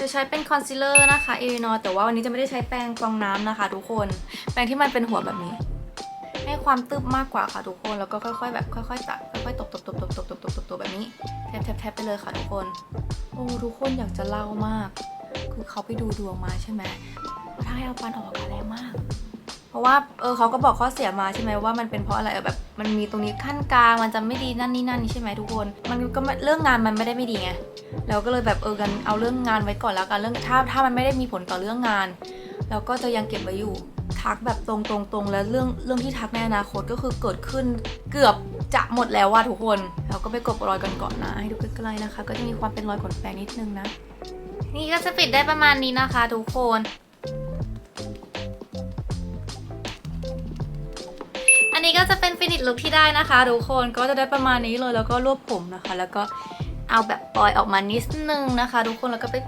จะใช้เป็นคอนซีลเลอร์นะคะเอรินอแต่ว่าวันนี้จะไม่ได้ใช้แป้งฟองน้ำนะคะ ทุกคน แป้งที่มันเป็นหัวแบบนี้ ให้ความตึบมากกว่าค่ะทุกคน แล้วก็ค่อยๆแบบค่อยๆตัดค่อยๆตบๆๆๆๆๆๆแบบนี้แทบๆๆไปเลยค่ะทุกคน โอ้ทุกคนอยากจะเล่ามาก คือเขาไปดูดวงมาใช่ไหมว่าถ้าให้เอาปันออกอากาศแรงมาก เพราะว่าเออเขาก็บอกข้อเสียมาใช่ไหมว่ามันเป็นเพราะอะไรเออแบบมันมีตรงนี้ขั้นกลางมันจะไม่ดีนั่นนี่นั่นนี่ใช่ไหมทุกคน มันก็เรื่องงานมันไม่ได้ไม่ดีไงเราก็เลยแบบเออกันเอาเรื่องงานไว้ก่อนแล้วกันเรื่องถ้าถ้ามันไม่ได้มีผลต่อเรื่องงาน เราก็จะยังเก็บไว้อยู่ทักแบบตรงตรงตรงแล้วเรื่องเรื่องที่ทักในอนาคตก็คือเกิดขึ้นเกือบจะหมดแล้วว่าทุกคนเราก็ไปกบรอยกันก่อนนะให้ดูใกล้ๆนะคะ ก็จะมีความเป็นรอยขนแปรงนิดนึงนะนี่ก็จะปิดได้ประมาณนี้นะคะ ทุกคน นี้ก็จะเป็นฟินิชลุคที่ได้นะคะทุกคนก็จะได้ประมาณนี้เลยแล้วก็รวบผมนะคะ แล้วก็เอาแบบปล่อยออกมานิดนึงนะคะ ทุกคนแล้วก็ไปเปลี่ยน